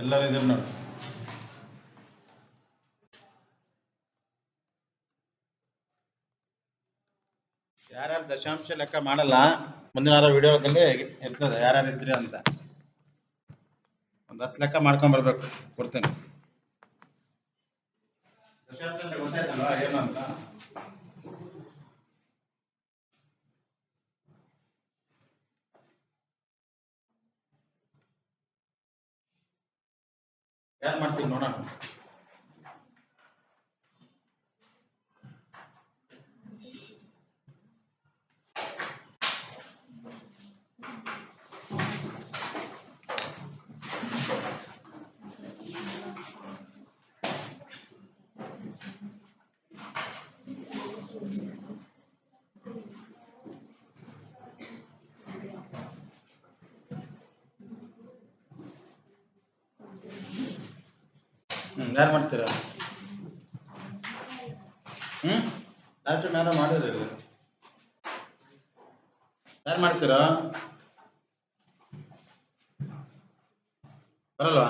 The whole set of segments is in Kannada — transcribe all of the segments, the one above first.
ಎಲ್ಲರೂ ಇದ್ರು ನೋಡಿ. ಯಾರ್ಯಾರು ದಶಾಂಶ ಲೆಕ್ಕ ಮಾಡಲ್ಲ, ಮುಂದಿನ ವಿಡಿಯೋದಲ್ಲಿ ಇರ್ತದೆ, ಯಾರ್ಯಾರು ಇದ್ರಿ ಅಂತ. ಒಂದು ಹತ್ತು ಲೆಕ್ಕ ಮಾಡ್ಕೊಂಡ್ ಬರ್ಬೇಕು, ಕೊಡ್ತೇನೆ. ದಶಾಂಶ ಗೊತ್ತಾಯ್ತಲ್ಲ ಗೊತ್ತಾಯ್ತಲ್ವಾ, ಏನು ಅಂತ? ಯಾರು ಮಾಡ್ತೀವಿ ನೋಡೋಣ ಹ್ಮ್ ಯಾರು ಮಾಡ್ತೀರಾ? ಹ್ಮ್? ಲಾಸ್ಟ್ ಯಾರು ಮಾಡಿದ್ರಿ ಯಾರು ಮಾಡ್ತೀರಾ? ಬರಲ್ವಾ?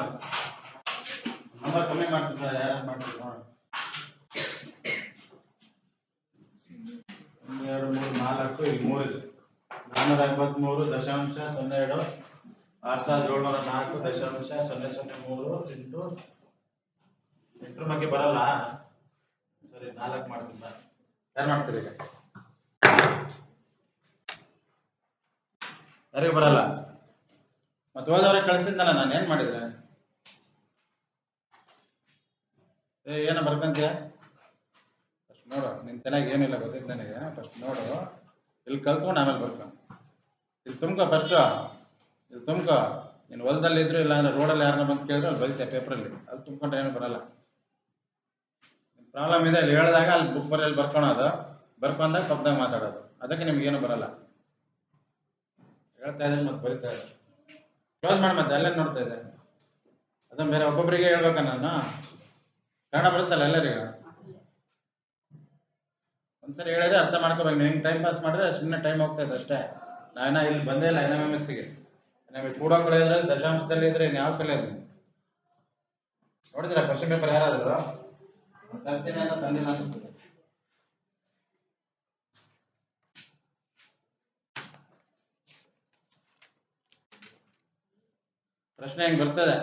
ನಂಬರ್ ಕಮ್ಮಿ ಮಾಡ್ತೀರಾ ಯಾರು ಮಾಡ್ತೀರಾ? ನೋಡಿ ಒಂದು, ಎರಡು, ಮೂರು, ನಾಲ್ಕು ಈಗ ಮೂರಿದೆ ನಾನ್ನೂರ ದಶಾಂಶ, ಸೊನ್ನೆ, ಎರಡು, ಆರು ಸಾವಿರದ ಏಳ್ನೂರ ನಾಲ್ಕು, ದಶಾಂಶ, ಸೊನ್ನೆ ಸೊನ್ನೆ, ಮೂರು ಇಂಟು ಎಂಟ್ರ ಬಗ್ಗೆ ಬರಲ್ಲ. ಸರಿ, ನಾಲ್ಕು ಮಾಡ್ತೀನಿ. ಯಾರು ಮಾಡ್ತೀರಿ ಈಗ? ಬರಲ್ಲ? ಮತ್ತೆ ಹೋದವ್ರೆ ಕಳ್ಸಿದ್ನಲ್ಲ, ನಾನು ಏನ್ ಮಾಡಿದ್ರೆ ಏ, ಏನ ಬರ್ಕಂತೀಯ? ಫಸ್ಟ್ ನೋಡು, ನಿನ್ ತಲೆಗೆ ಏನಿಲ್ಲ ಗೊತ್ತಿತ್ತು ನನಗೆ. ಫಸ್ಟ್ ನೋಡು. ಇಲ್ಲಿ ಕಲ್ತ್ಕೊಂಡು ಆಮೇಲೆ ಬರ್ಕೊಂಡು ಇಲ್ಲಿ ತುಂಬ್ಕೊ ಫಸ್ಟ್ ಇಲ್ಲಿ ತುಂಬ್ಕೊ. ನೀನು ಹೊಲದಲ್ಲಿ ಇದ್ರು ಇಲ್ಲ ಅಂದ್ರೆ ರೋಡಲ್ಲಿ ಯಾರನ್ನ ಬಂದು ಕೇಳಿದ್ರು ಅಲ್ಲಿ ಬರೀತೆ ಪೇಪರಲ್ಲಿ ಅಲ್ಲಿ ತುಂಬ್ಕೊಂಡ್ರೆ ಏನು ಬರಲ್ಲ. ಪ್ರಾಬ್ಲಮ್ ಇದೆ, ಅಲ್ಲಿ ಹೇಳಿದಾಗ ಅಲ್ಲಿ ಬುಕ್ ಬರೆಯಲ್ಲಿ ಬರ್ಕೊಳೋದು ಬರ್ಕೊಂಡಾಗ ಪಕ್ಕದಾಗ ಮಾತಾಡೋದು. ಅದಕ್ಕೆ ನಿಮ್ಗೇನು ಬರಲ್ಲ. ಹೇಳ್ತಾ ಇದ್ದೀನಿ ಮತ್ತೆ ಬರಿತಾ ಇದೆ ಕ್ಲೋಸ್ ಮಾಡಿ ಮತ್ತೆ ಅಲ್ಲೇ ನೋಡ್ತಾ ಇದೆ ಅದನ್ನ ಬೇರೆ ಒಬ್ಬೊಬ್ಬರಿಗೆ ಹೇಳ್ಬೇಕ ನಾನು. ಕನ್ನಡ ಬರುತ್ತಲ್ಲ ಎಲ್ಲರಿಗೂ? ಒಂದ್ಸರಿ ಹೇಳಿದ್ರೆ ಅರ್ಥ ಮಾಡ್ಕೋಬೇಕು. ನೀವು ಟೈಮ್ ಪಾಸ್ ಮಾಡಿದ್ರೆ ಸುಮ್ಮನೆ ಟೈಮ್ ಹೋಗ್ತಾ ಇದೆ ಅಷ್ಟೇ. ನಾನು ಇಲ್ಲಿ ಬಂದೇ ಇಲ್ಲ ಎನ್ ಎಂ ಎಂ ನಮಗೆ ಕೂಡ ಕಳೆದ್ರೆ ದಶಾಂಶದಲ್ಲಿ ಇದ್ರೆ ಇನ್ಯಾವ ಯಾವ ಕಲಿಯೋದು ನೋಡಿದ್ರೆ ಕ್ವಶನ್ ಪೇಪರ್ ಯಾರಾದ್ರು? ಪ್ರಶ್ನೆ ಹೆಂಗ್ ಬರ್ತದೆ?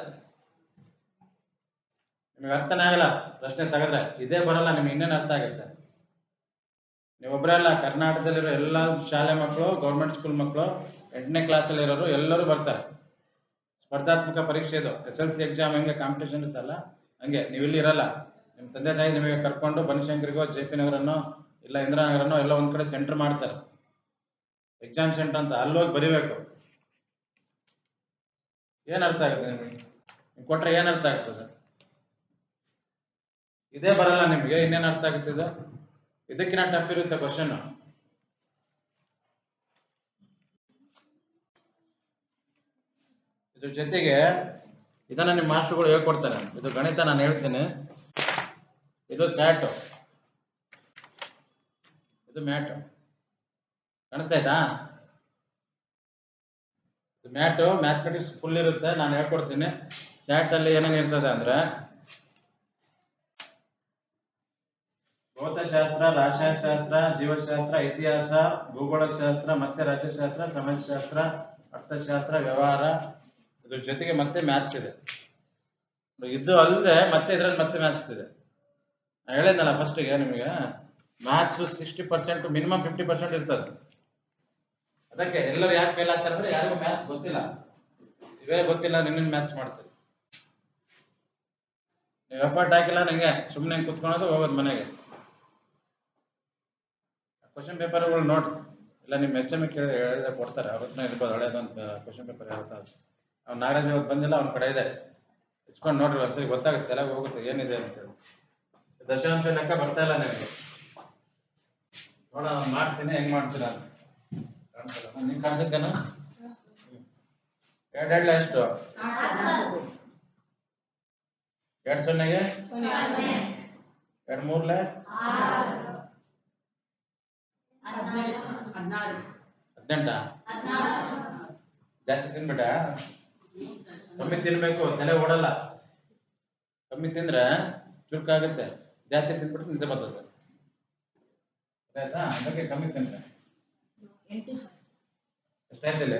ನಿಮಗೆ ಅರ್ಥನೇ ಆಗಲ್ಲ? ಪ್ರಶ್ನೆ ತೆಗೆದ್ರೆ ಇದೇ ಬರಲ್ಲ, ನಿಮ್ಗೆ ಇನ್ನೇನು ಅರ್ಥ ಆಗುತ್ತೆ? ನೀವೊಬ್ಬರೇ ಅಲ್ಲ ಕರ್ನಾಟಕದಲ್ಲಿರೋ ಎಲ್ಲ ಶಾಲೆ ಮಕ್ಕಳು ಗೌರ್ಮೆಂಟ್ ಸ್ಕೂಲ್ ಮಕ್ಕಳು, ಎಂಟನೇ ಕ್ಲಾಸಲ್ಲಿ ಇರೋರು ಎಲ್ಲರೂ ಬರ್ತಾರೆ. ಸ್ಪರ್ಧಾತ್ಮಕ ಪರೀಕ್ಷೆ ಇದು. ಎಸ್ ಎಲ್ ಸಿ ಎಕ್ಸಾಮ್ ಹೆಂಗೆ ಕಾಂಪಿಟೇಷನ್ ಇರ್ತಲ್ಲ ಹಂಗೆ. ನೀವು ಇಲ್ಲಿ ಇರಲ್ಲ. ನಿಮ್ಮ ತಂದೆ ತಾಯಿ ನಿಮಗೆ ಕರ್ಕೊಂಡು ಬನಶಂಕರಿಗೋ ಜೆ ಪಿ ನಗರನೋ ಇಲ್ಲ ಇಂದಿರಾನಗರನೋ, ಎಲ್ಲ ಒಂದ್ ಕಡೆ ಸೆಂಟರ್ ಮಾಡ್ತಾರೆ. ಎಕ್ಸಾಮ್ ಸೆಂಟರ್ ಅಂತ ಅಲ್ಲೋಗಿ ಬರಿಬೇಕು. ಏನ್ ಅರ್ಥ ಆಗುತ್ತೆ ನಿಮಗೆ? ಕೊಟ್ರೆ ಏನ್ ಅರ್ಥ ಆಗ್ತದೆ? ಇದೇ ಬರಲ್ಲ ನಿಮಗೆ, ಇನ್ನೇನು ಅರ್ಥ ಆಗುತ್ತೆ ಇದು? ಇದಕ್ಕಿಂತ ಟಫ್ ಇರುತ್ತೆ ಕ್ವಶನ್ ಇದ್ರ ಜೊತೆಗೆ ಇದನ್ನ ನಿಮ್ಮ ಮಾಸ್ಟರ್ಗಳು ಹೇಳ್ಕೊಡ್ತಾರೆ. ಇದು ಗಣಿತ ನಾನು ಹೇಳ್ತೀನಿ. ಇದು ಸ್ಯಾಟ್. ಇದು ಮ್ಯಾಟು. ಕಾಣಿಸ್ತಾ ಆಯ್ತಾ ಮ್ಯಾಟ್, ಮ್ಯಾಥಮೆಟಿಕ್ಸ್ ಫುಲ್ ಇರುತ್ತೆ, ನಾನು ಹೇಳ್ಕೊಡ್ತೀನಿ. ಸ್ಯಾಟ್ ಅಲ್ಲಿ ಏನೇನು ಇರ್ತದೆ ಅಂದ್ರೆ ಭೌತಶಾಸ್ತ್ರ, ರಾಸಾಯನಶಾಸ್ತ್ರ, ಜೀವಶಾಸ್ತ್ರ, ಇತಿಹಾಸ, ಭೂಗೋಳಶಾಸ್ತ್ರ, ಮತ್ತೆ ರಾಜ್ಯಶಾಸ್ತ್ರ, ಸಮಾಜಶಾಸ್ತ್ರ, ಅರ್ಥಶಾಸ್ತ್ರ, ವ್ಯವಹಾರ. ಇದ್ರ ಜೊತೆಗೆ ಮತ್ತೆ ಮ್ಯಾಥ್ಸ್ ಇದೆ. ಇದು ಅಲ್ಲದೆ ಮತ್ತೆ ಇದ್ರಲ್ಲಿ ಮತ್ತೆ ಮ್ಯಾಥ್ಸ್ ಇದೆ. ನಾನು ಹೇಳಿದ್ನಲ್ಲ ಫಸ್ಟಿಗೆ ನಿಮಗೆ maths sixty percent minimum fifty percent ಇರ್ತದೆ. ಅದಕ್ಕೆ ಎಲ್ಲರೂ ಯಾಕೆ ಫೇಲ್ ಆಗ್ತಾರೆ ಅಂದ್ರೆ ಯಾರಿಗೂ ಮ್ಯಾಥ್ಸ್ ಗೊತ್ತಿಲ್ಲ. ಇವೇ ಗೊತ್ತಿಲ್ಲ ನಿನ್ನ ಮ್ಯಾಥ್ಸ್ ಮಾಡ್ತೀವಿ. ನೀವು ಎಫರ್ಟ್ ಹಾಕಿಲ್ಲ ನಂಗೆ ಸುಮ್ಮನೆ ಕುತ್ಕೊಳೋದು, ಹೋಗೋದು ಮನೆಗೆ. ಕ್ವಶನ್ ಪೇಪರ್ಗಳು ನೋಡಿ. ಇಲ್ಲ ನಿಮ್ಮ ಎಚ್ ಎಂ ಕೇಳಿ, ಹೇಳಿದ್ರೆ ಕೊಡ್ತಾರೆ. ಅವ್ರ ಹತ್ರ ಇರ್ಬೋದು ಅಂತ ಕ್ವಶನ್ ಪೇಪರ್ ಹೇಳ್ತಾರೆ ಅವ್ನು ನಾಗರಾಜ್ ಅವ್ರು ಬಂದಿಲ್ಲ, ಅವ್ನ ಕಡೆ ಇದೆ. ಇಚ್ಕೊಂಡು ನೋಡ್ರಿ ಒಂದ್ಸರಿ, ಗೊತ್ತಾಗುತ್ತೆ, ಎಲ್ಲ ಹೋಗುತ್ತೆ, ಏನಿದೆ ಅಂತೇಳಿ ದಶಾಂಶ ಲೆಕ್ಕ ಬರ್ತಾ ಇಲ್ಲ ನಿಮಗೆ. ನೋಡೋಣ, ಮಾಡ್ತೀನಿ, ಹೆಂಗ್ ಮಾಡ್ತೀರಾ ನಿಂಗೆ ಕಾಣಿಸುತ್ತೇನೋ? ಎರಡು ಎರಡ್ಲ ಎಷ್ಟು? ಎರಡ್ ಸೊನ್ನೆಗೆ? ಎರಡ್ ಮೂರ್ಲೆ? ಹದಿನೆಂಟ? ಜಾಸ್ತಿ ತಿನ್ಬಿಟ್ಟ? ಕಮ್ಮಿ ತಿನ್ಬೇಕು, ತಲೆ ಓಡಲ್ಲ. ಕಮ್ಮಿ ತಿಂದ್ರೆ ಚುರುಕಾಗುತ್ತೆ. ಜಾಸ್ತಿ ತಿಂದ್ಬಿಟ್ಟು ನಿದ್ದೆ ಬರ್ತದೆ. ಆಯ್ತಾ ಅದಕ್ಕೆ ಕಮ್ಮಿ ಸರ್ ಎಷ್ಟಾಯ್ತಿಲ್ಲ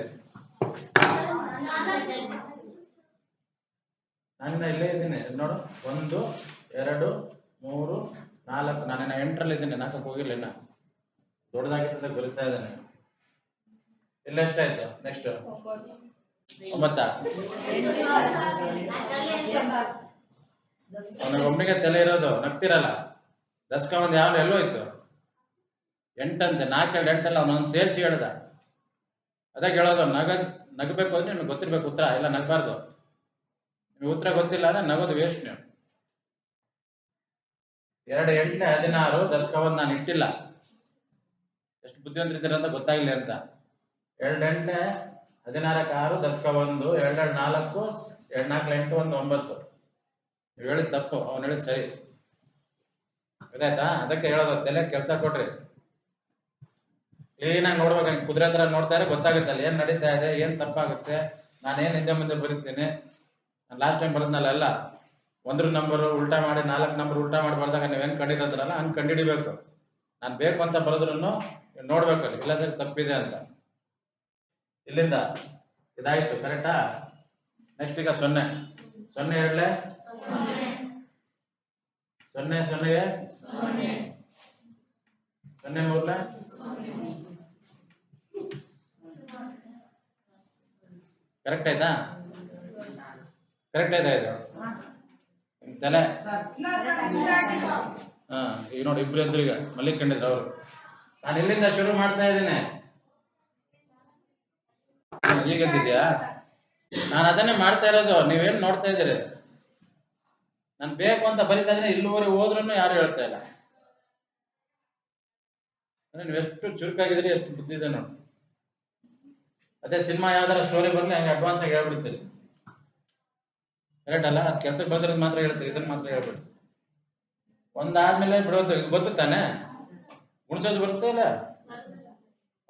ನಾನಿನ್ನ ಇಲ್ಲೇ? ಇದ್ದೀನಿ. ನೋಡು. ಒಂದು ಎರಡು ಮೂರು ನಾಲ್ಕು. ನಾನಿನ್ನ ಎಂಟರಲ್ಲಿ ಇದ್ದೀನಿ. ನಾಲ್ಕಕ್ಕೆ ಹೋಗಿಲ್ಲ ಇನ್ನ. ದೊಡ್ಡದಾಗಿರ್ತದೆ ಗುರುತಾ ಇದ್ದೇನೆ ಇಲ್ಲ ಎಷ್ಟಾಯ್ತು ನೆಕ್ಸ್ಟ್ ಒಂಬತ್ತಾ. ಒಬ್ಬನಿಗೆ ತಲೆ ಇರೋದು, ನಗ್ತಿರಲ್ಲ. ದಸ್ಕ ಒಂದು ಯಾವ ಎಲ್ಲೋ ಇತ್ತು. ಎಂಟಂತೆ ನಾಲ್ಕೆರಡು ಎಂಟಲ್ಲ, ಅವನೊಂದು ಸೇರಿಸಿ ಹೇಳ್ದ. ಅದಕ್ಕೆ ಹೇಳೋದು ನಗ ನಗಬೇಕು ಅಂದ್ರೆ ನಿಮ್ಗೆ ಗೊತ್ತಿರ್ಬೇಕು ಉತ್ತರ, ಇಲ್ಲ ನಗಬಾರ್ದು. ನಿಮ್ಗೆ ಉತ್ತರ ಗೊತ್ತಿಲ್ಲ ಅಂದ್ರೆ ನಗೋದು ವೇಸ್ಟ್ ನೀವು. ಎರಡು ಎಂಟನೇ ಹದಿನಾರು ದಸ್ಕ ಒಂದು ನಾನು ಇಟ್ಟಿಲ್ಲ. ಎಷ್ಟು ಬುದ್ಧಿವಂತರಿದ್ದೀರ ಅಂತ ಗೊತ್ತಾಗ್ಲಿ ಅಂತ. ಎರಡು ಎಂಟನೇ ಹದಿನಾರಕ್ಕೆ ಆರು ದಸ್ಕ ಒಂದು ಎರಡೆರಡು ನಾಲ್ಕು, ಎರಡು ನಾಲ್ಕು, ಎಂಟು ಒಂದು, ಒಂಬತ್ತು. ನೀವು ಹೇಳಿದ ತಪ್ಪು, ಅವ್ನು ಹೇಳಿದ ಸರಿ. ಗೊತ್ತಾಯ್ತಾ? ಅದಕ್ಕೆ ಹೇಳೋದು, ತಲೆ ಕೆಲಸ ಕೊಡ್ರಿ ಕ್ಲೀನಾಗಿ ನೋಡ್ಬೇಕು, ಹಂಗೆ ಕುದುರೆ ತರ ನೋಡ್ತಾರೆ ಗೊತ್ತಾಗುತ್ತೆ ಅಲ್ಲಿ ಏನ್ ನಡೀತಾ ಇದೆ, ಏನ್ ತಪ್ಪಾಗುತ್ತೆ. ನಾನು ಏನ್ ಹಿಂದೆ ಮುಂದೆ ಬರೀತೀನಿ? ನಾನು ಲಾಸ್ಟ್ ಟೈಮ್ ಬರೆದ್ನಲ್ಲ ಎಲ್ಲ. ಒಂದ್ರ ನಂಬರ್ ಉಲ್ಟಾ ಮಾಡಿ, ನಾಲ್ಕು ನಂಬರ್ ಉಲ್ಟಾ ಮಾಡಿ ಬರ್ದಾಗ ನೀವೇನ್ ಕಂಡಿರೋದ್ರಲ್ಲ, ಹಂಗೆ ಕಂಡಿಡಿಬೇಕು. ನಾನು ಬೇಕು ಅಂತ ಬರೆದ್ರು ನೋಡ್ಬೇಕು ಇಲ್ಲಂದ್ರೆ ತಪ್ಪಿದೆ ಅಂತ. ಇಲ್ಲಿಂದ ಇದಾಯ್ತು ಕರೆಕ್ಟಾ ನೆಕ್ಸ್ಟ್ ಈಗ ಸೊನ್ನೆ. ಸೊನ್ನೆ ಹೇಳಲೆ ಸೊನ್ನೆ ಸೊನ್ನೆಗೆ? ಸೊನ್ನೆ. ಮೂರ್ಲ ಕರೆಕ್ಟ್ ಆಯ್ತಾ? ಕರೆಕ್ಟ್ ಆಯ್ತಾ ಇದು? ತಲೆ? ಹಾ ಈಗ ನೋಡಿ ಇಬ್ರು ಎದ್ರು ಈಗ ಮಲ್ಲಿಕೊಂಡಿದ್ರು ಅವರು. ನಾನು ಇಲ್ಲಿಂದ ಶುರು ಮಾಡ್ತಾ ಇದ್ದೀನಿ. ಈಗ ನಾನು ಅದನ್ನೇ ಮಾಡ್ತಾ ಇರೋದು ನೀವೇನ್ ನೋಡ್ತಾ ಇದ್ದೀರಿ? ನಾನು ಬೇಕು ಅಂತ ಬರಿತಾ ಇದ್ರೆ ಇಲ್ಲಿವರೆಗೆ ಹೋದ್ರೂ ಯಾರು ಹೇಳ್ತಾ ಇಲ್ಲ. ನೀವು ಎಷ್ಟು ಚುರುಕಾಗಿದ್ರಿ ಎಷ್ಟು ಬುದ್ಧಿ ಇದೆ ನೋಡಿ. ಅದೇ ಸಿನಿಮಾ ಯಾವ್ದಾರ ಸ್ಟೋರಿ ಬರ್ಲಿ, ಹಂಗೆ ಅಡ್ವಾನ್ಸ್ ಆಗಿ ಹೇಳ್ಬಿಡ್ತೀರಿ. ಕರೆಕ್ಟ್ ಅಲ್ಲ ಅದ್ ಕೆಲ್ಸಕ್ಕೆ ಬರ್ದಿರೋದು ಮಾತ್ರ ಹೇಳ್ತೀರಿ ಇದನ್ನ ಮಾತ್ರ ಹೇಳ್ಬಿಡ್ತೀರಿ. ಒಂದಾದ್ಮೇಲೆ ಬಿಡೋದು, ಇದು ಗೊತ್ತು ತಾನೆ? ಗುಣಿಸೋದು ಬರುತ್ತೆ ಇಲ್ಲ?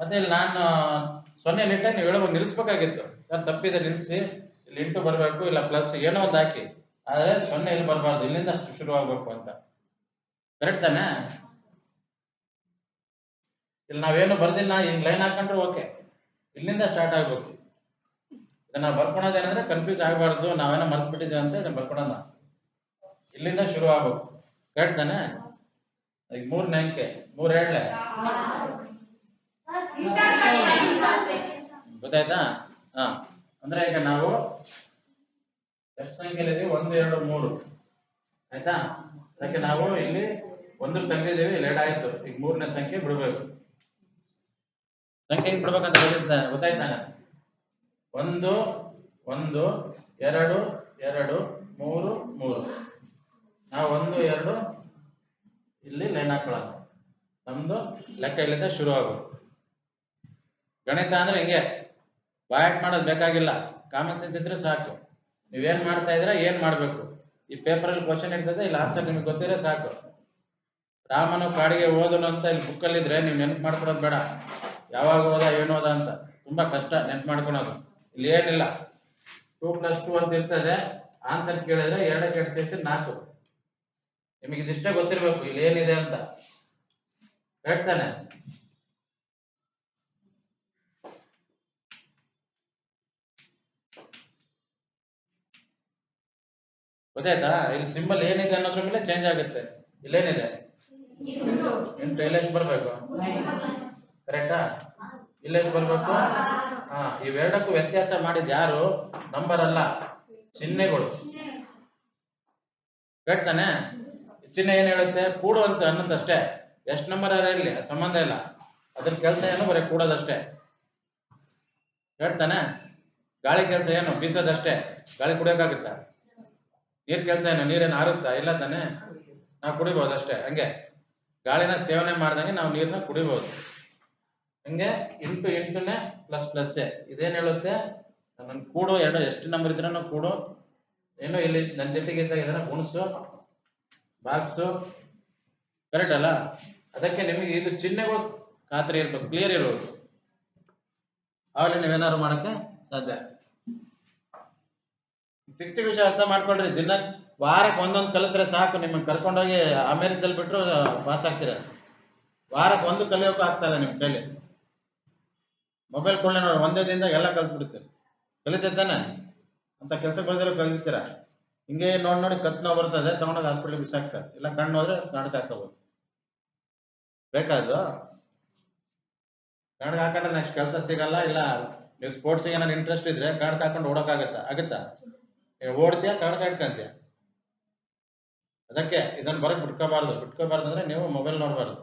ಮತ್ತೆ ಇಲ್ಲಿ ನಾನು ಸೊನ್ನೆ ಲಿಟ್ಟ ನೀವು ಹೇಳಬೇಕು ನಿಲ್ಲಿಸ್ಬೇಕಾಗಿತ್ತು. ಸರ್ ತಪ್ಪಿದೆ ನಿಲ್ಲಿಸಿ, ಇಲ್ಲಿ ಇಂಟು ಬರಬೇಕು, ಇಲ್ಲ ಪ್ಲಸ್ ಏನೋ ಒಂದು ಹಾಕಿ. ಆದರೆ ಸೊನ್ನೆ ಇಲ್ಲಿ ಬರಬಾರ್ದು ಇಲ್ಲಿಂದ ಶುರು ಆಗ್ಬೇಕು ಅಂತ. ಕರೆಕ್ಟ್ ತಾನೆ? ಇಲ್ಲಿ ನಾವೇನು ಬರ್ದಿಲ್ಲ ಹಿಂಗ್ ಲೈನ್ ಹಾಕೊಂಡ್ರೆ ಓಕೆ ಇಲ್ಲಿಂದ ಸ್ಟಾರ್ಟ್ ಆಗ್ಬೇಕು. ಇದನ್ನ ಬರ್ಕೊಳೋದೇನಂದ್ರೆ ಕನ್ಫ್ಯೂಸ್ ಆಗಬಾರ್ದು ನಾವೇನೋ ಮರ್ತ್ ಬಿಟ್ಟಿದ್ದೇವೆ ಅಂತ ಇದನ್ನ ಬರ್ಕೊಳೋಣ ಇಲ್ಲಿಂದ ಶುರು ಆಗ್ಬೇಕು. ಕರೆಕ್ಟ್ ತಾನೆ? ಈಗ ಮೂರನೇ ಅಂಕೆ ಮೂರ್ ಹೇಳಲೆ. ಗೊತ್ತಾಯ್ತಾ? ಹಾ. ಅಂದ್ರೆ ಈಗ ನಾವು ಎಷ್ಟು ಸಂಖ್ಯೆಲಿದೀವಿ ಒಂದು, ಎರಡು, ಮೂರು. ಆಯ್ತಾ? ಅದಕ್ಕೆ ನಾವು ಇಲ್ಲಿ ಒಂದು ತೆಗೆದಿದ್ದೀವಿ ಎರಡು ಆಯ್ತು. ಈಗ ಮೂರನೇ ಸಂಖ್ಯೆ ಬಿಡ್ಬೇಕು. ಸಂಖ್ಯೆ ಬಿಡ್ಬೇಕಂತ ಗೊತ್ತಿದ್ದ ಗೊತ್ತಾಯ್ತಾನೆ ಒಂದು ಒಂದು, ಎರಡು ಎರಡು, ಮೂರು ಮೂರು. ನಾವು ಒಂದು, ಎರಡು ಇಲ್ಲಿ ಲೈನ್ ಹಾಕೊಳ್ಳೋಣ. ನಮ್ದು ಲೆಕ್ಕ ಇಲ್ಲಿಂದ ಶುರು ಆಗೋದು. ಗಣಿತ ಅಂದ್ರೆ ಹಿಂಗೆ. ಬಾಯಟ್ ಮಾಡೋದು ಬೇಕಾಗಿಲ್ಲ. ಕಾಮನ್ ಸೆನ್ಸ್ ಇದ್ರೆ ಸಾಕು. ನೀವೇನ್ ಮಾಡ್ತಾ ಇದ್ರೆ ಏನ್ ಮಾಡ್ಬೇಕು? ಈ ಪೇಪರ್ ಅಲ್ಲಿ ಕ್ವಶನ್ ಇರ್ತದೆ, ಇಲ್ಲಿ ಆನ್ಸರ್ ನಿಮ್ಗೆ ಗೊತ್ತಿದ್ರೆ ಸಾಕು. ರಾಮನು ಕಾಡಿಗೆ ಓದೋಣ ಅಂತ ಇಲ್ಲಿ ಬುಕ್ಕಲ್ಲಿ ಇದ್ರೆ ನೀವು ನೆನ್ಪು ಮಾಡ್ಕೊಳೋದು ಬೇಡ. ಯಾವಾಗ ಹೋದ ಏನೋದ ಅಂತ. ತುಂಬಾ ಕಷ್ಟ ನೆನ್ಪು ಮಾಡ್ಕೊಳೋದು. ಇಲ್ಲಿ ಏನಿಲ್ಲ. ಟೂ ಪ್ಲಸ್ ಟೂ ಅಂತ ಇರ್ತದೆ. ಆನ್ಸರ್ ಕೇಳಿದ್ರೆ ಎರಡಕ್ಕೆ ಎರಡು ಸೇರಿಸಿ ನಾಲ್ಕು. ನಿಮಗೆ ಇದಿಷ್ಟೇ ಗೊತ್ತಿರ್ಬೇಕು, ಇಲ್ಲಿ ಏನಿದೆ ಅಂತ. ಕರೆಕ್ಟ್ ಗೊತ್ತಾಯ್ತಾ? ಇಲ್ಲಿ ಸಿಂಬಲ್ ಏನಿದೆ ಅನ್ನೋದ್ರ ಮೇಲೆ ಚೇಂಜ್ ಆಗುತ್ತೆ. ಇಲ್ಲೇನಿದೆ? ಎಂಟು ಎಲ್ಲೆಷ್ಟು ಬರ್ಬೇಕು? ಕರೆಕ್ಟಾ? ಇಲ್ಲೆಷ್ಟು ಬರ್ಬೇಕು? ಹಾ, ಇವೆರಡಕ್ಕೂ ವ್ಯತ್ಯಾಸ ಮಾಡಿದ ಯಾರು? ನಂಬರ್ ಅಲ್ಲ. ಚಿಹ್ನೆಗಳು. ಕೇಳ್ತಾನೆ ತಾನೆ ಚಿಹ್ನೆ ಏನ್ ಹೇಳುತ್ತೆ? ಕೂಡು ಅಂತ ಅನ್ನೋದಷ್ಟೇ. ಎಷ್ಟು ನಂಬರ್ ಇರಲಿ ಸಂಬಂಧ ಇಲ್ಲ. ಅದ್ರ ಕೆಲಸ ಏನು? ಬರೀ ಕೂಡೋದಷ್ಟೇ. ಹೇಳ್ತಾನೆ? ಗಾಳಿ ಕೆಲಸ ಏನು? ಬೀಸೋದಷ್ಟೇ. ಗಾಳಿ ಕುಡಿಯೋಕ್ಕಾಗುತ್ತಾ? ನೀರ್ ಕೆಲಸ ಏನು, ನೀರೇನು ಆರುತ್ತಾ? ಇಲ್ಲ ತಾನೆ? ನಾವು ಕುಡಿಬಹುದು ಅಷ್ಟೇ. ಹಂಗೆ. ಗಾಳಿನ ಸೇವನೆ ಮಾಡ್ದಂಗೆ ನಾವು ನೀರನ್ನ ಕುಡಿಬಹುದು ಹಂಗೆ ಇಂಟು ಎಂಟುನೇ ಪ್ಲಸ್ ಪ್ಲಸ್ ಇದೇನ್ ಹೇಳುತ್ತೆ? ನನ್ನ ಕೂಡು, ಎರಡು, ಎಷ್ಟು ನಂಬರ್ ಇದ್ರೂ ಕೂಡು. ಏನು ಇಲ್ಲಿ ನನ್ನ ಜೊತೆಗೆ ಇದನ್ನ ಗುಣಿಸು ಬಾಕ್ಸು ಕರೆಕ್ಟ್ ಅಲ್ಲ? ಅದಕ್ಕೆ ನಿಮಗೆ ಇದು ಚಿಹ್ನೆಗಳು ಖಾತ್ರಿ ಇರ್ಬೇಕು. ಕ್ಲಿಯರ್ ಇರ್ಬೋದು ಆಮೇಲೆ ನೀವೇನಾದ್ರು ಮಾಡಕ್ಕೆ ಸಾಧ್ಯ. ಚಿಕ್ಕ ವಿಷಯ ಅರ್ಥ ಮಾಡ್ಕೊಳ್ರಿ. ದಿನ ವಾರಕ್ಕೆ ಒಂದೊಂದು ಕಲಿತ್ರೆ ಸಾಕು. ನಿಮ್ಮನ್ನು ಕರ್ಕೊಂಡೋಗಿ ಅಮೇರಿಕದಲ್ಲಿ ಬಿಟ್ಟರು ಪಾಸ್ ಆಗ್ತೀರ? ವಾರಕ್ಕೆ ಒಂದು ಕಲಿಯೋಕ್ಕೂ ಆಗ್ತಾರೆ ನಿಮ್ಮ ಕೈಲಿ. ಮೊಬೈಲ್ ಕೊಳ್ಳೆ ನೋಡಿ, ಒಂದೇ ದಿನದಾಗ ಎಲ್ಲ ಕಲ್ತ್ಬಿಡ್ತೀರಿ ಕಲಿತೈತಾನೆ ಅಂತ ಕೆಲಸಕ್ಕೆ ಬರೋದ್ರೆ ಕಲಿತೀರ ಹಿಂಗೆ ನೋಡಿ ನೋಡಿ ಕತ್ ನೋವು ಬರ್ತದೆ, ತಗೊಂಡೋಗಿ ಹಾಸ್ಪಿಟ್ಲಿಗೆ ಬಿಸಾಕ್ತಾರೆ ಇಲ್ಲ, ಕಣ್ಣು ಹೋದ್ರೆ ಕಣಕ್ಕೆ ಹಾಕೋಬೋದು ಬೇಕಾದ್ರು ಕಣಕ್ಕೆ ಹಾಕೊಂಡ್ರೆ ನೆಕ್ಸ್ಟ್ ಕೆಲಸ ಸಿಗಲ್ಲ, ಇಲ್ಲ, ನೀವು ಸ್ಪೋರ್ಟ್ಸಿಗೆ ಏನಾದ್ರು ಇಂಟ್ರೆಸ್ಟ್ ಇದ್ರೆ ಕನ್ನಡಕ್ಕೆ ಹಾಕೊಂಡು ಓಡೋಕ್ಕಾಗತ್ತಾ? ಆಗುತ್ತಾ? ಓಡ್ತೀಯಾ ಕನ್ನಡ ಇಟ್ಕೊಂತೀಯ ಅದಕ್ಕೆ ಇದನ್ನ ಬರಕ್ ಬಿಟ್ಕೋಬಾರ್ದು. ಬಿಟ್ಕೋಬಾರ್ದು ಅಂದ್ರೆ ನೀವು ಮೊಬೈಲ್ ನೋಡಬಾರ್ದು.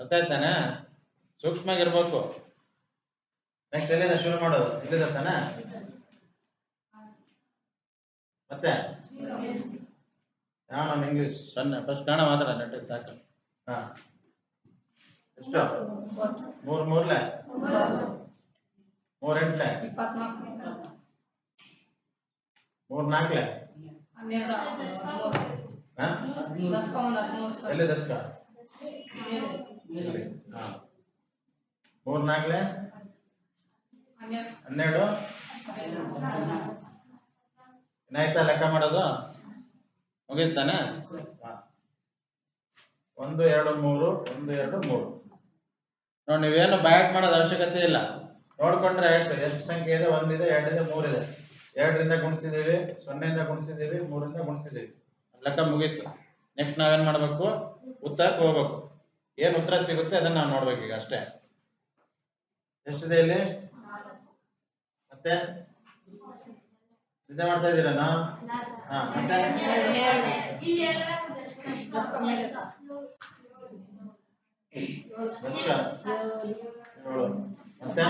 ಅರ್ಥ ಆಯ್ತಾನೆ ಸೂಕ್ಷ್ಮಾಗಿರ್ಬೇಕು. ನೆಕ್ಸ್ಟ್ ಎಲ್ಲಿಂದ ಶುರು ಮಾಡೋದು? ಇಲ್ಲಿಂದ ತಾನೆ? ಮತ್ತೆ? ಯಾವ ನಮ್ಮ ಇಂಗ್ಲಿಷ್ ಸಣ್ಣ ಫಸ್ಟ್ ಕನ್ನಡ ಮಾತಾಡ ನೆಟ್ ಸಾಕು. ಹಾ. ಎಷ್ಟು? ಮೂರ್ ಮೂರ್ಲೆ? ಮೂರ್ ಎಂಟ್ಲೆ ಇಪ್ಪತ್ನಾಲ್ಕು. ಮೂರ್ ನಾಲ್ಕಲೆ ಎಲ್ಲಿ ದಸ್ಕ? ಮೂರ್ ನಾಲ್ಕಲೆ ಹನ್ನೆರಡು. ಏನಾಯ್ತಾ ಲೆಕ್ಕ ಮಾಡೋದು? ಮುಗಿತಾನೆ. ಒಂದು ಎರಡು ಮೂರು ಒಂದು ಎರಡು ಮೂರು. ನೋಡಿ ನೀವೇನು ಬ್ಯಾಕ್ ಮಾಡೋದು ಅವಶ್ಯಕತೆ ಇಲ್ಲ. ನೋಡ್ಕೊಂಡ್ರೆ ಆಯ್ತು. ಎಷ್ಟು ಸಂಖ್ಯೆ ಇದೆ? ಒಂದಿದೆ ಎರಡಿದೆ ಮೂರಿದೆ. ಎರಡರಿಂದ ಗುಣಿಸಿದ್ದೇವೆ, ಸೊನ್ನೆಯಿಂದ ಗುಣಿಸಿದ್ದೇವೆ, ಮೂರರಿಂದ ಗುಣಿಸಿದ್ದೇವೆ. ಲೆಕ್ಕ ಮುಗೀತು. ನೆಕ್ಸ್ಟ್ ನಾವೇನ್ ಮಾಡ್ಬೇಕು? ಉತ್ತರಕ್ಕೆ ಹೋಗ್ಬೇಕು ಏನ್ ಉತ್ತರ ಸಿಗುತ್ತೆ ಅದನ್ನ ನಾವು ನೋಡ್ಬೇಕು ಈಗ ಅಷ್ಟೇ. ಎಷ್ಟಿದೆ ಇಲ್ಲಿ? ಮತ್ತೆ? ಸಿದ್ಧ ಮಾಡ್ತಾ ಇದ್ದೀರಾ ನಾ ಹಾ ಮತ್ತೆ?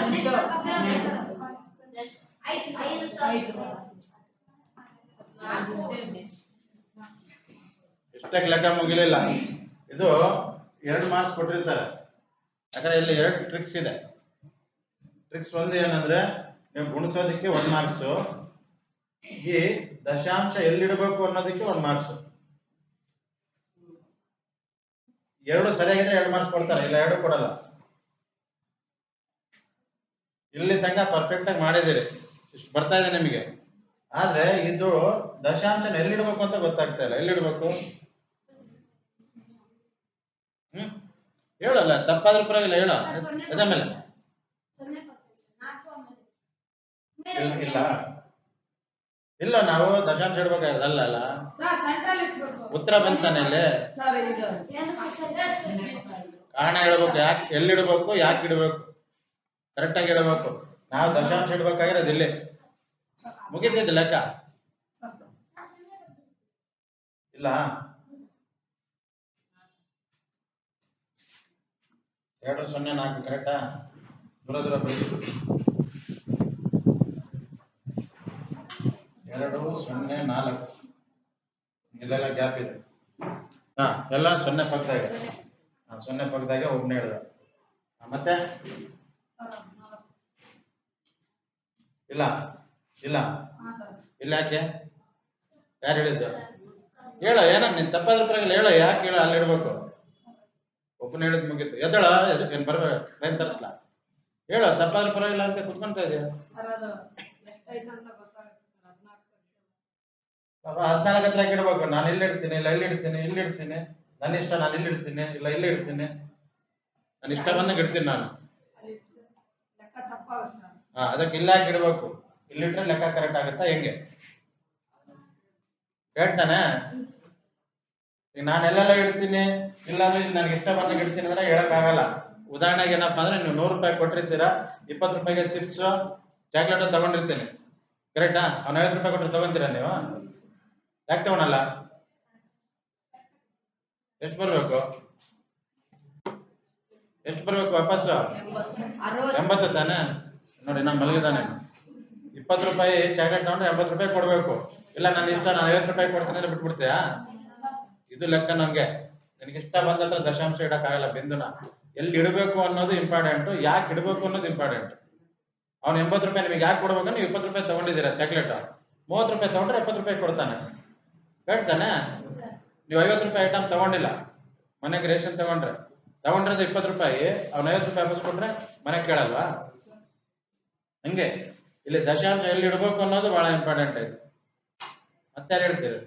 ಇಷ್ಟಕ್ಕೆ ಲೆಕ್ಕ ಮುಗಿಲಿಲ್ಲ. ಇದು ಎರಡು ಮಾರ್ಕ್ಸ್ ಕೊಟ್ಟಿರ್ತಾರೆ. ಯಾಕಂದ್ರೆ ಇಲ್ಲಿ ಎರಡು ಟ್ರಿಕ್ಸ್ ಇದೆ. ಟ್ರಿಕ್ಸ್ ಒಂದು ಏನಂದ್ರೆ ನೀವು ಗುಣಿಸೋದಕ್ಕೆ ಒಂದ್ ಮಾರ್ಕ್ಸ್ ಈ ದಶಾಂಶ ಎಲ್ಲಿಡಬೇಕು ಅನ್ನೋದಕ್ಕೆ ಒಂದ್ ಮಾರ್ಕ್ಸ್ ಎರಡು ಸರಿಯಾಗಿದ್ರೆ ಎರಡು ಮಾರ್ಕ್ಸ್ ಕೊಡ್ತಾರೆ, ಇಲ್ಲ ಎರಡು ಕೊಡಲ್ಲ. ಇಲ್ಲಿ ತನಕ ಪರ್ಫೆಕ್ಟ್ ಆಗಿ ಮಾಡಿದಿರಿ ಇಷ್ಟು ಬರ್ತಾ ಇದೆ ನಿಮಗೆ? ಆದ್ರೆ ಇದು ದಶಾಂಶನ ಎಲ್ಲಿಡ್ಬೇಕು ಅಂತ ಗೊತ್ತಾಗ್ತಾ ಇಲ್ಲ. ಎಲ್ಲಿಡ್ಬೇಕು ಹ್ಮ್? ಹೇಳಲ್ಲ ತಪ್ಪಾದ್ರೂ ಪರವಾಗಿಲ್ಲ ಹೇಳ. ಅದ ಮೇಲೆ? ಇಲ್ಲ. ನಾವು ದಶಾಂಶ ಇಡ್ಬೇಕಲ್ಲ ಅಲ್ಲ ಅಲ್ಲ. ಉತ್ತರ ಬಂತಾನೆ ಇಲ್ಲಿ. ಕಾರಣ ಹೇಳ್ಬೇಕು ಯಾಕೆ ಎಲ್ಲಿಡ್ಬೇಕು ಯಾಕೆ ಇಡ್ಬೇಕು? ಕರೆಕ್ಟಾಗಿ ಇಡಬೇಕು ನಾವು ದಶಾಂಶ ಇಡ್ಬೇಕಾಗಿರೋದು ಇಲ್ಲಿ. ಮುಗಿತೈತಿ ಲೆಕ್ಕ? ಇಲ್ಲ? ಎರಡು, ಸೊನ್ನೆ, ನಾಲ್ಕು, ಕರೆಕ್ಟಾ? ದೂರ ದೂರ ಬಿಡಿ. ಎರಡು, ಸೊನ್ನೆ, ನಾಲ್ಕು. ಇಲ್ಲೆಲ್ಲ ಗ್ಯಾಪ್ ಇದೆ. ಹಾ, ಎಲ್ಲ ಸೊನ್ನೆ ಪಕ್ಕದಾಗ. ಸೊನ್ನೆ ಪಕ್ಕದಾಗೆ ಒಬ್ಬನೇ ಹೇಳಿದ ಮತ್ತೆ? ಇಲ್ಲ ಇಲ್ಲ. ಇಲ್ಲ ಯಾಕೆ? ಯಾರು ಹೇಳಿದ್ದು? ಹೇಳೋ ಏನ ನೀನ್ ತಪ್ಪಾದ್ರ ಪರವಾಗಿಲ್ಲ ಹೇಳೋ ಯಾಕೆ ಹೇಳೋ ಅಲ್ಲಿ ಇಡ್ಬೇಕು? ಒಬ್ಬನ ಹೇಳಿದ್ ಮುಗೀತು. ಎದ್ದಳ ಏನ್ ಬರ್ಬೇಕು ಟ್ರೈನ್ ತರಿಸ್ಲ. ಹೇಳೋ ತಪ್ಪಾದ್ರ ಪರವಾಗಿಲ್ಲ ಅಂತ ಕುತ್ಕೊಂತ ಇದೆಯಾ? ಹದಿನಾಲ್ಕು ಹತ್ರ ಇಡ್ಬೇಕು? ನಾನು ಇಲ್ಲಿ ಇಡ್ತೀನಿ ಇಲ್ಲ ಇಲ್ಲಿ ಇಡ್ತೀನಿ ಇಲ್ಲಿ ಇಡ್ತೀನಿ. ನನ್ನ ಇಷ್ಟ ನಾನು ಇಲ್ಲಿ ಇಡ್ತೀನಿ ಇಲ್ಲ ಇಲ್ಲಿ ಇಡ್ತೀನಿ. ನನ್ನ ಇಷ್ಟ ಬಂದಂಗೆ ಇಡ್ತೀನಿ ನಾನು. ಅದಕ್ಕೆ ಇಲ್ಲ ಹಾಕಿಡ್ಬೇಕು ಇಡ್ಬೇಕು. ಇಲ್ಲಿಟ್ರೆ ಲೆಕ್ಕ ಕರೆಕ್ಟ್ ಆಗುತ್ತಾ ಹೆಂಗೆ? ಹೇಳ್ತಾನೆ. ಈಗ ನಾನು ಎಲ್ಲೆಲ್ಲ ಇಡ್ತೀನಿ? ಇಲ್ಲ ಅಂದ್ರೆ ಇಲ್ಲಿ ನನಗೆ ಇಷ್ಟ ಬಂದಾಗ ಇಡ್ತೀನಿ ಅಂದ್ರೆ ಹೇಳಕ್ಕಾಗಲ್ಲ. ಉದಾಹರಣೆಗೆ ಏನಪ್ಪಾ ಅಂದ್ರೆ ನೀವು ನೂರು ರೂಪಾಯಿ ಕೊಟ್ಟಿರ್ತೀರಾ ಇಪ್ಪತ್ತು ರೂಪಾಯಿಗೆ ಚಿಪ್ಸ್ ಚಾಕ್ಲೇಟ್ ತಗೊಂಡಿರ್ತೀನಿ. ಕರೆಕ್ಟಾ ಅವ್ನ ಐವತ್ತು ರೂಪಾಯಿ ಕೊಟ್ಟರೆ ತಗೊಂತೀರಾ ನೀವು? ಯಾಕೆ ತಗೊಳಲ್ಲ? ಎಷ್ಟು ಬರ್ಬೇಕು? ಎಷ್ಟು ಬರ್ಬೇಕು ವಾಪಸ್ಸು? ಎಂಬತ್ತು ತಾನೆ? ನೋಡಿ ನಾನು ಮಲಗಿದಾನೆ ಇಪ್ಪತ್ತು ರೂಪಾಯಿ ಚಾಕ್ಲೇಟ್ ತಗೊಂಡ್ರೆ ಎಂಬತ್ತು ರೂಪಾಯಿ ಕೊಡ್ಬೇಕು. ಇಲ್ಲ, ನನ್ನ ಇಷ್ಟ, ನಾನು ಐವತ್ತು ರೂಪಾಯಿ ಕೊಡ್ತೀನಿ ಅಂದ್ರೆ ಬಿಟ್ಬಿಡ್ತೀಯಾ? ಇದು ಲೆಕ್ಕ ನಂಗೆ. ನನಗೆ ಇಷ್ಟ ಬಂದ ಹತ್ರ ದಶಾಂಶ ಇಡಕ್ಕಾಗಲ್ಲ ಬಿಂದುನ. ಎಲ್ಲಿ ಇಡಬೇಕು ಅನ್ನೋದು ಇಂಪಾರ್ಟೆಂಟ್ ಯಾಕೆ ಇಡಬೇಕು ಅನ್ನೋದು ಇಂಪಾರ್ಟೆಂಟ್ ಅವ್ನು ಎಂಬತ್ತು ರೂಪಾಯಿ ನಿಮಗೆ ಯಾಕೆ ಕೊಡ್ಬೇಕು? ನೀವು ಇಪ್ಪತ್ತು ರೂಪಾಯಿ ತಗೊಂಡಿದ್ದೀರಾ ಚಾಕ್ಲೇಟ್ ಮೂವತ್ತು ರೂಪಾಯಿ ತಗೊಂಡ್ರೆ ಎಪ್ಪತ್ತು ರೂಪಾಯಿ ಕೊಡ್ತಾನೆ. ಕೇಳ್ತಾನೆ ನೀವು ಐವತ್ತು ರೂಪಾಯಿ ಐಟಮ್ ತಗೊಂಡಿಲ್ಲ. ಮನೆಗೆ ರೇಷನ್ ತಗೊಂಡ್ರೆ. ತಗೊಂಡ್ರೆ ಇಪ್ಪತ್ತು ರೂಪಾಯಿ. ಅವ್ನ ಐವತ್ತು ರೂಪಾಯಿ ವಾಪಸ್ ಕೊಟ್ರೆ ಮನೆಗೆ ಕೇಳಲ್ವಾ? ಹಂಗೆ. ಇಲ್ಲಿ ದಶಾಂಶ ಎಲ್ಲಿ ಇಡ್ಬೇಕು ಅನ್ನೋದು ಬಹಳ ಇಂಪಾರ್ಟೆಂಟ್ ಐತೆ ಮತ್ತೆ ಯಾರು ಹೇಳ್ತೀರಿ?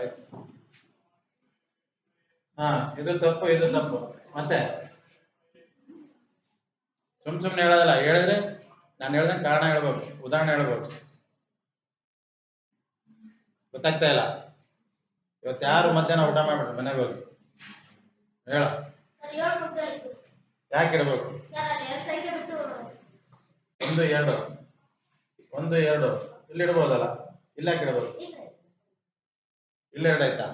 ಆಯ್ತು. ಹಾ, ಇದು ತಪ್ಪು ಇದು ತಪ್ಪು. ಮತ್ತೆ? ಸುಮ್ ಸುಮ್ನೆ ಹೇಳೋದಲ್ಲ, ಹೇಳಿದ್ರೆ ನಾನು ಹೇಳ್ದಂಗೆ ಕಾರಣ ಹೇಳ್ಬೇಕು, ಉದಾಹರಣೆ ಹೇಳ್ಬೇಕು. ಗೊತ್ತಾಗ್ತಾ ಇಲ್ಲ? ಇವತ್ತು ಯಾರು ಮಧ್ಯಾಹ್ನ ಊಟ ಮಾಡ್ಬಿಟ್ರು ಮನೆಗೆ ಹೋಗಿ? ಹೇಳ ಸರ್ ಏಳು ಮುದ್ದೆ ಆಯ್ತು ಯಾಕೆ ಇಡಬೇಕು? ಒಂದು ಎರಡು. ಒಂದು ಎರಡು. ಇಲ್ಲಿ ಇಡಬಹುದಲ್ಲ ಇಲ್ಲ ಯಾಕೆ ಇಡ್ಬೇಕು? ಇಲ್ಲ ಎರಡು ಆಯ್ತಾ?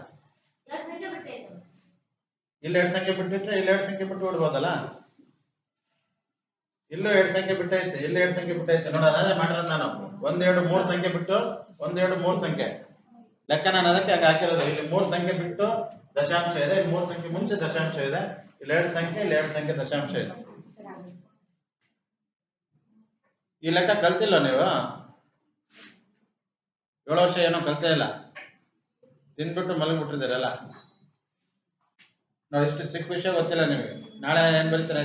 ಇಲ್ಲಿ ಎರಡು ಸಂಖ್ಯೆ ಬಿಟ್ಟಿಟ್ರೆ ಇಲ್ಲ ಎರಡು ಸಂಖ್ಯೆ ಬಿಟ್ಟು ಬಿಡ್ಬೋದಲ್ಲ ಇಲ್ಲೂ ಎರಡು ಸಂಖ್ಯೆ ಬಿಟ್ಟೈತೆ ಇಲ್ಲ ಎರಡು ಸಂಖ್ಯೆ ಬಿಟ್ಟೈತೆ ನೋಡ ಅದೇ ಮಾಡಿರೋದು ನಾನು. ಒಂದ್ ಎರಡು ಮೂರು ಸಂಖ್ಯೆ ಬಿಟ್ಟು ಒಂದ್ ಎರಡು ಮೂರು ಸಂಖ್ಯೆ. ಲೆಕ್ಕ ನಾನು ಅದಕ್ಕೆ ಹಾಗೆ ಹಾಕಿರೋದು. ಇಲ್ಲಿ ಮೂರು ಸಂಖ್ಯೆ ಬಿಟ್ಟು ದಶಾಂಶ ಇದೆ ಇಲ್ಲಿ ಮೂರು ಸಂಖ್ಯೆ ಮುಂಚೆ ದಶಾಂಶ ಇದೆ ಇಲ್ಲಿ ಎರಡು ಸಂಖ್ಯೆ, ಇಲ್ಲಿ ಎರಡು ಸಂಖ್ಯೆ ದಶಾಂಶ ಇದೆ ಈ ಲೆಕ್ಕ ಕಲ್ತಿಲ್ಲ ನೀವು? ಏಳು ವರ್ಷ ಏನೋ ಕಲ್ತೇ ಇಲ್ಲ? ತಿಂದ್ಬಿಟ್ಟು ಮಲಗಿಬಿಟ್ಟಿದ್ದೀರಲ್ಲ? ನಾವು ಇಷ್ಟು ಚಿಕ್ಕ ವಿಷಯ ಗೊತ್ತಿಲ್ಲ ನಿಮಗೆ. ನಾಳೆ ಏನ್ ಬರೀತಾರೆ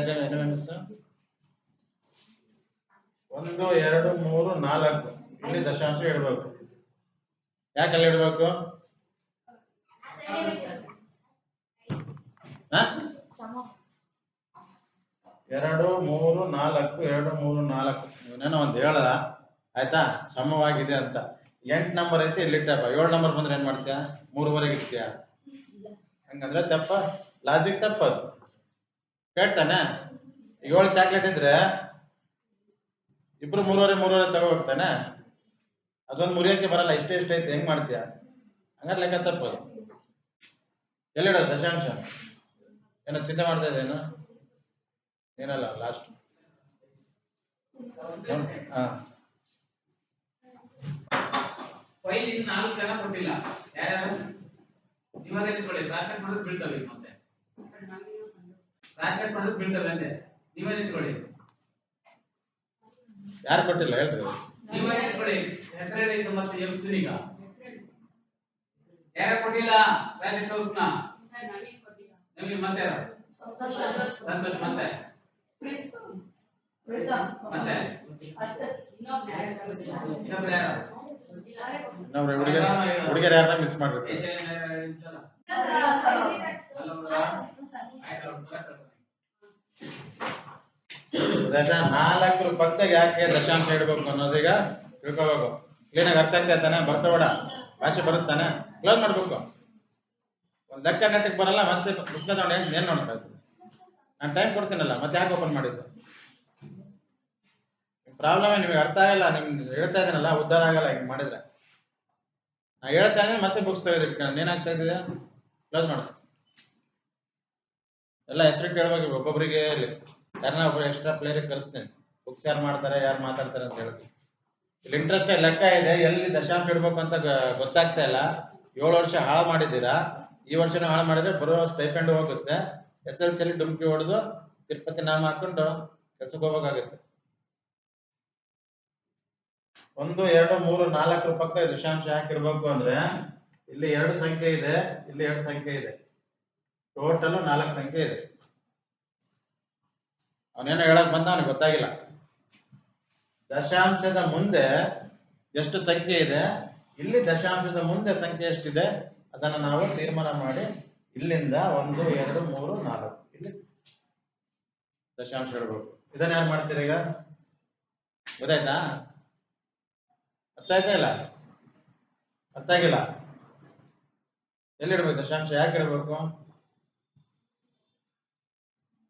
ಒಂದು, ಎರಡು, ಮೂರು, ನಾಲ್ಕು. ಇಲ್ಲಿ ದಶಾಂಶ ಇಡ್ಬೇಕು ಯಾಕೆಲ್ಲ ಇಡ್ಬೇಕು ಸಂಖ್ಯೆ ಬಿಟ್ಟು ಹಾ ಸಮ ಎರಡು, ಮೂರು, ನಾಲ್ಕು, ಎರಡು, ಮೂರು, ನಾಲ್ಕು. ಇವನೇನೋ ಒಂದು ಹೇಳದ ಆಯ್ತಾ? ಸಮವಾಗಿದೆ ಅಂತ. ಎಂಟ್ ನಂಬರ್ ಐತಿ, ಇಲ್ಲಿ ಏಳು ನಂಬರ್ ಬಂದ್ರೆ ಏನ್ ಮಾಡ್ತೀಯ? ಮೂರುವರೆಗೆ ಇರ್ತೀಯ ಹಂಗಂದ್ರೆ ತಪ್ಪ. ಲಾಜಿಕ್ ತಪ್ಪದು ಕೇಳ್ತಾನೆ? ಏಳು ಚಾಕ್ಲೇಟ್ ಇದ್ರೆ ಇಬ್ರು ಮೂರುವರೆ ಮೂರುವರೆ ತಗೋ ಹೋಗ್ತಾನೆ. ಅದೊಂದು ಮುರಿಯಕ್ಕೆ ಬರಲ್ಲ. ಇಷ್ಟೇ, ಇಷ್ಟ ಐತೆ. ಹೆಂಗ್ ಮಾಡ್ತೀಯ? ಹಂಗಾರೆ ಲೆಕ್ಕ ತಪ್ಪದು ಎಲ್ಲಿಡೋದು ದಶಾಂಶ? ಏನೋ ಚಿಂತೆ ಮಾಡ್ತಾ ಇದ್ದೇನು ಏನಲ್ಲ ಲಾಸ್ಟ್ ಹಾ. ಫೈಲ್ ಇನ್ನು ನಾಲ್ಕು ಜನ ಕೊಟ್ಟಿಲ್ಲ. ಯಾರ್ಯಾರು? ಬೀಳ್ತವೆ ಮತ್ತೆ. ಬೀಳ್ತವೆ ಅಂದೆ ನೀವೇ ಯಾರು ಕೊಟ್ಟಿಲ್ಲ? ಹೇಳ್ರಿ. ನೀವೇ ಇಟ್ಕೊಳ್ಳಿ ಹೆಸರು ಹೇಳಿ ಮತ್ತೆ ಎಬ್ಸ್ತೀನಿ ಈಗ. ಯಾರು ಕೊಟ್ಟಿಲ್ಲ? ಹೋಗ್ನ ಕೊಟ್ಟಿಲ್ಲ ನಿಮಗೆ ಮತ್ತೆ ಸಂತೋಷ. ಸಂತೋಷ್ ಮತ್ತೆ? ಯಾರು ನಾವು ಹುಡುಗರ ಹುಡುಗರು ಯಾರನ್ನ ಮಿಸ್ ಮಾಡ್ಬಿಟ್ಟು ನಾಲ್ಕರ ಪಕ್ಕದಾಗ ಯಾಕೆ ದಶಾಂಶ ಇಡ್ಬೇಕು ಅನ್ನೋದೀಗ ತಿಳ್ಕೋಬೇಕು. ಕ್ಲೀನಾಗಿ ಅರ್ಥ ಆಗ್ತಾ ತಾನೆ ಬರ್ಕೋಬೇಡ ಭಾಷೆ ಬರುತ್ತಾನೆ? ಕ್ಲೋಸ್ ಮಾಡ್ಬೇಕು. ಒಂದ್ ಲೆಕ್ಕ ಬರಲ್ಲ ಮತ್ತೆ ಪುಸ್ತಕ ತಗೊಂಡು ಏನ್ ಏನ್ ಇದ್ದೀನಿ ನಾನು ಟೈಮ್ ಕೊಡ್ತೀನಲ್ಲ, ಮತ್ತೆ ಯಾಕೆ ಓಪನ್ ಮಾಡಿದ್ದು? ಪ್ರಾಬ್ಲಮ್ ನಿಮಗೆ ಅರ್ಥ ಆಗಲ್ಲ ನಿಮ್ಗೆ ಹೇಳ್ತಾ ಇದ್ದೀನಲ್ಲ ಉದ್ಧಾರ ಆಗಲ್ಲ ಹಿಂಗ್ ಮಾಡಿದ್ರೆ. ನಾ ಹೇಳ್ತಾ ಇದ್ದೀನಿ, ಮತ್ತೆ ಬುಕ್ಸ್ ತೆಗೆದಿಟ್ಕೊಂಡು ಏನಾಗ್ತಾ ಇದೆಯಾ ಕ್ಲೋಸ್ ಮಾಡ ಎಲ್ಲ ಹೆಸರು ಕೇಳ್ಬೇಕು ಒಬ್ಬೊಬ್ಬರಿಗೆ ಯಾರನ್ನ ಒಬ್ಬರು ಎಕ್ಸ್ಟ್ರಾ ಪ್ಲೇಯರಿಗೆ ಕಲಿಸ್ತೇನೆ ಬುಕ್ಸ್ ಯಾರು ಮಾಡ್ತಾರೆ, ಯಾರು ಮಾತಾಡ್ತಾರೆ ಅಂತ ಹೇಳಿ. ಇಲ್ಲಿ ಇಂಟ್ರೆಸ್ಟ್ ಲೆಕ್ಕ ಇದೆ, ಎಲ್ಲಿ ದಶಾಂಶ ಇಡ್ಬೇಕು ಅಂತ ಗೊತ್ತಾಗ್ತಾ ಇಲ್ಲ. ಏಳು ವರ್ಷ ಹಾಳು ಮಾಡಿದ್ದೀರಾ? ಈ ವರ್ಷನೂ ಹಾಳು ಮಾಡಿದ್ರೆ ಬರೋ ಸ್ಟೈಪೆಂಡ್ ಹೋಗುತ್ತೆ. ಎಸ್ ಎಲ್ ಸಿ ಡುಮ್ಕಿ ಹೊಡೆದು ತಿರುಪತಿ ನಾಮ ಹಾಕೊಂಡು ಕೆಲ್ಸಕ್ಕೆ ಹೋಗ್ಬೇಕಾಗತ್ತೆ ಒಂದು, ಎರಡು, ಮೂರು ನಾಲ್ಕರ ಪಕ್ಕ ದಶಾಂಶ ಹಾಕಿರ್ಬೇಕು ಅಂದ್ರೆ ಇಲ್ಲಿ ಎರಡು ಸಂಖ್ಯೆ ಇದೆ. ಇಲ್ಲಿ ಎರಡು ಸಂಖ್ಯೆ ಇದೆ. ಟೋಟಲ್ ನಾಲ್ಕು ಸಂಖ್ಯೆ ಇದೆ. ಅವನೇನೋ ಹೇಳಕ್ ಬಂದ ಅವನಿಗೆ ಗೊತ್ತಾಗಿಲ್ಲ. ದಶಾಂಶದ ಮುಂದೆ ಎಷ್ಟು ಸಂಖ್ಯೆ ಇದೆ? ಇಲ್ಲಿ ದಶಾಂಶದ ಮುಂದೆ ಸಂಖ್ಯೆ ಎಷ್ಟಿದೆ? ಅದನ್ನ ನಾವು ತೀರ್ಮಾನ ಮಾಡಿ ಇಲ್ಲಿಂದ ಒಂದು, ಎರಡು, ಮೂರು, ನಾಲ್ಕು. ಇಲ್ಲಿ ದಶಾಂಶ ಇಡಬೇಕು ಇದನ್ನ ಯಾರು ಮಾಡ್ತೀರಿ ಈಗ? ಗೊತ್ತಾಯ್ತಾ? ಅರ್ಥ ಆಯ್ತಾ ಇಲ್ಲ? ಅರ್ಥ ಆಗಿಲ್ಲ? ಎಲ್ಲಿಡ್ಬೇಕು ದಶಾಂಶ? ಯಾಕೆ ಇಡಬೇಕು?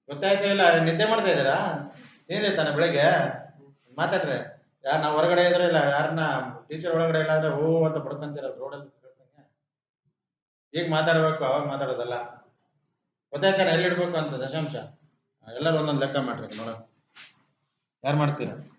ಗೊತ್ತಾಯ್ತಾ ಇಲ್ಲ? ನಿದ್ದೆ ಮಾಡ್ತಾ ಇದ್ದೀರಾ? ನೀನ್ ತಾನೆ ಬೆಳಿಗ್ಗೆ? ಮಾತಾಡ್ರಿ. ಯಾರು, ನಾವು ಹೊರಗಡೆ ಇದ್ರೆ ಇಲ್ಲ, ಯಾರನ್ನ ಟೀಚರ್ ಒಳಗಡೆ ಇಲ್ಲ ಅಂದ್ರೆ ಹೂ ಅಂತ ಬಡ್ಕೊಂತೀರಲ್ಲ ರೋಡಲ್ಲಿ ಈಗ ಮಾತಾಡ್ಬೇಕು, ಅವಾಗ ಮಾತಾಡೋದಲ್ಲ. ಗೊತ್ತಾಯ್ತಾರೆ ಎಲ್ಲಿ ಇಡ್ಬೇಕು ಅಂತ ದಶಾಂಶ. ಎಲ್ಲರೂ ಒಂದೊಂದು ಲೆಕ್ಕ ಮಾಡ್ರಿ ನೋಡೋಣ ಯಾರು ಮಾಡ್ತೀರಾ?